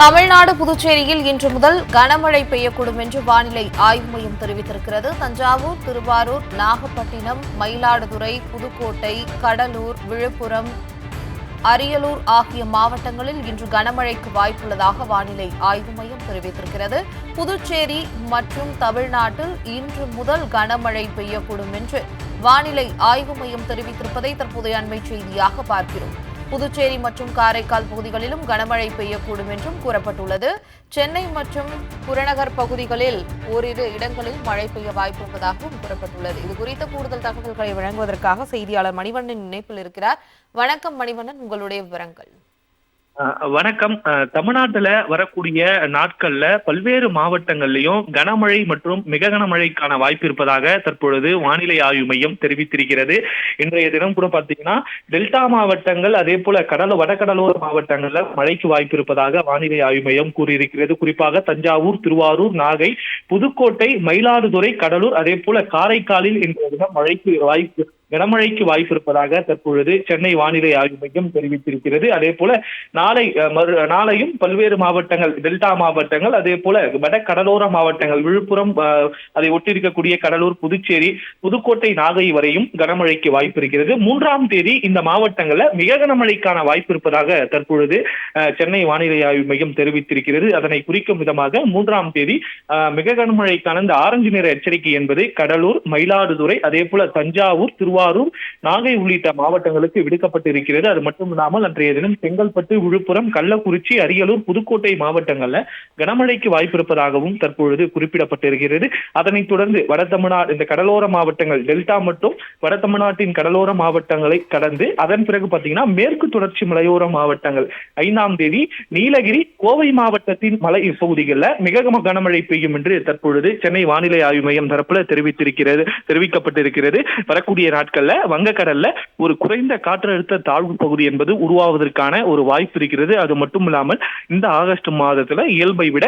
தமிழ்நாடு புதுச்சேரியில் இன்று முதல் கனமழை பெய்யக்கூடும் என்று வானிலை ஆய்வு மையம் தெரிவித்திருக்கிறது. தஞ்சாவூர் திருவாரூர் நாகப்பட்டினம் மயிலாடுதுறை புதுக்கோட்டை கடலூர் விழுப்புரம் அரியலூர் ஆகிய மாவட்டங்களில் இன்று கனமழைக்கு வாய்ப்புள்ளதாக வானிலை ஆய்வு மையம் தெரிவித்திருக்கிறது. புதுச்சேரி மற்றும் தமிழ்நாட்டில் இன்று முதல் கனமழை பெய்யக்கூடும் என்று வானிலை ஆய்வு மையம் தெரிவித்திருப்பதை தற்போதைய அண்மை செய்தியாக பார்க்கிறோம். புதுச்சேரி மற்றும் காரைக்கால் பகுதிகளிலும் கனமழை பெய்யக்கூடும் என்றும் கூறப்பட்டுள்ளது. சென்னை மற்றும் புறநகர் பகுதிகளில் ஓரிரு இடங்களில் மழை பெய்ய வாய்ப்பிருப்பதாகவும் கூறப்பட்டுள்ளது. இது குறித்த கூடுதல் தகவல்களை வழங்குவதற்காக செய்தியாளர் மணிவண்ணன் இணைப்பில் இருக்கிறார். வணக்கம் மணிவண்ணன் உங்களுடைய விவரங்கள். வணக்கம். தமிழ்நாட்டுல வரக்கூடிய நாட்கள்ல பல்வேறு மாவட்டங்கள்லயும் கனமழை மற்றும் மிக கனமழைக்கான வாய்ப்பு இருப்பதாக தற்பொழுது வானிலை ஆய்வு மையம் தெரிவித்திருக்கிறது. இன்றைய தினம் கூட பாத்தீங்கன்னா டெல்டா மாவட்டங்கள் அதே போல கடல வடகடலோர மாவட்டங்கள்ல மழைக்கு வாய்ப்பு இருப்பதாக வானிலை ஆய்வு மையம் கூறியிருக்கிறது. குறிப்பாக தஞ்சாவூர் திருவாரூர் நாகை புதுக்கோட்டை மயிலாடுதுறை கடலூர் அதே போல காரைக்காலில் இன்றைய தினம் மழைக்கு வாய்ப்பு கனமழைக்கு வாய்ப்பு இருப்பதாக தற்பொழுது சென்னை வானிலை ஆய்வு மையம் தெரிவித்திருக்கிறது. அதே போல நாளை மறு நாளையும் பல்வேறு மாவட்டங்கள் டெல்டா மாவட்டங்கள் அதே போல வட கடலோர மாவட்டங்கள் விழுப்புரம் அதை ஒட்டியிருக்கக்கூடிய கடலூர் புதுச்சேரி புதுக்கோட்டை நாகை வரையும் கனமழைக்கு வாய்ப்பு இருக்கிறது. மூன்றாம் தேதி இந்த மாவட்டங்கள்ல மிக கனமழைக்கான வாய்ப்பு இருப்பதாக தற்பொழுது சென்னை வானிலை ஆய்வு மையம் தெரிவித்திருக்கிறது. அதனை குறிக்கும் விதமாக மூன்றாம் தேதி மிக கனமழைக்கான இந்த ஆரஞ்சு நிற எச்சரிக்கை என்பது கடலூர் மயிலாடுதுறை அதே போல தஞ்சாவூர் திருவாரூர் திருவாரூர் நாகை உள்ளிட்ட மாவட்டங்களுக்கு விடுக்கப்பட்டு இருக்கிறது அது மட்டும் இல்லாமல் அன்றைய தினம் செங்கல்பட்டு விழுப்புரம் கள்ளக்குறிச்சி அரியலூர் புதுக்கோட்டை மாவட்டங்கள்ல கனமழைக்கு வாய்ப்பு இருப்பதாகவும் தற்பொழுது குறிப்பிடப்பட்டிருக்கிறது. அதனைத் தொடர்ந்து வட தமிழ்நாடு இந்த கடலோர மாவட்டங்கள் டெல்டா மற்றும் வட தமிழ்நாட்டின் கடலோர மாவட்டங்களை கடந்து அதன் பிறகு பாத்தீங்கன்னா மேற்கு தொடர்ச்சி மலையோர மாவட்டங்கள் ஐந்தாம் தேதி நீலகிரி கோவை மாவட்டத்தின் மலை பகுதிகளில் மிக கனமழை பெய்யும் என்று தற்பொழுது சென்னை வானிலை ஆய்வு மையம் தரப்புல தெரிவித்திருக்கிறது தெரிவிக்கப்பட்டிருக்கிறது. வரக்கூடிய நாட்கள் நாட்கள்ல வங்கக்கடல்ல ஒரு குறைந்த காற்றழுத்த தாழ்வு பகுதி என்பது உருவாவதற்கான ஒரு வாய்ப்பு இருக்கிறது. அது மட்டும் இல்லாமல் இந்த ஆகஸ்ட் மாதத்துல இயல்பை விட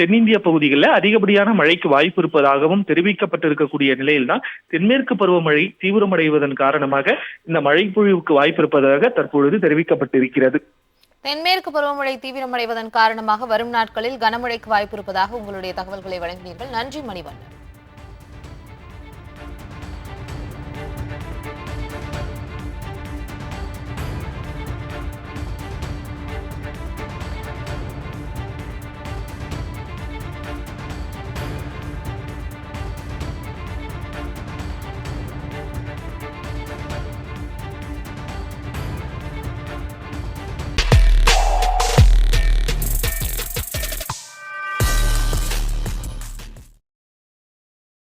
தென்னிந்திய பகுதிகளில் அதிகப்படியான மழைக்கு வாய்ப்பு இருப்பதாகவும் தெரிவிக்கப்பட்டிருக்கக்கூடிய நிலையில்தான் தென்மேற்கு பருவமழை தீவிரமடைவதன் காரணமாக இந்த மழை பொழிவுக்கு வாய்ப்பு இருப்பதாக தற்பொழுது தெரிவிக்கப்பட்டிருக்கிறது. தென்மேற்கு பருவமழை தீவிரமடைவதன் காரணமாக வரும் நாட்களில் கனமழைக்கு வாய்ப்பு இருப்பதாக உங்களுடைய தகவல்களை வழங்கினீர்கள். நன்றி மணிவண்ணன்.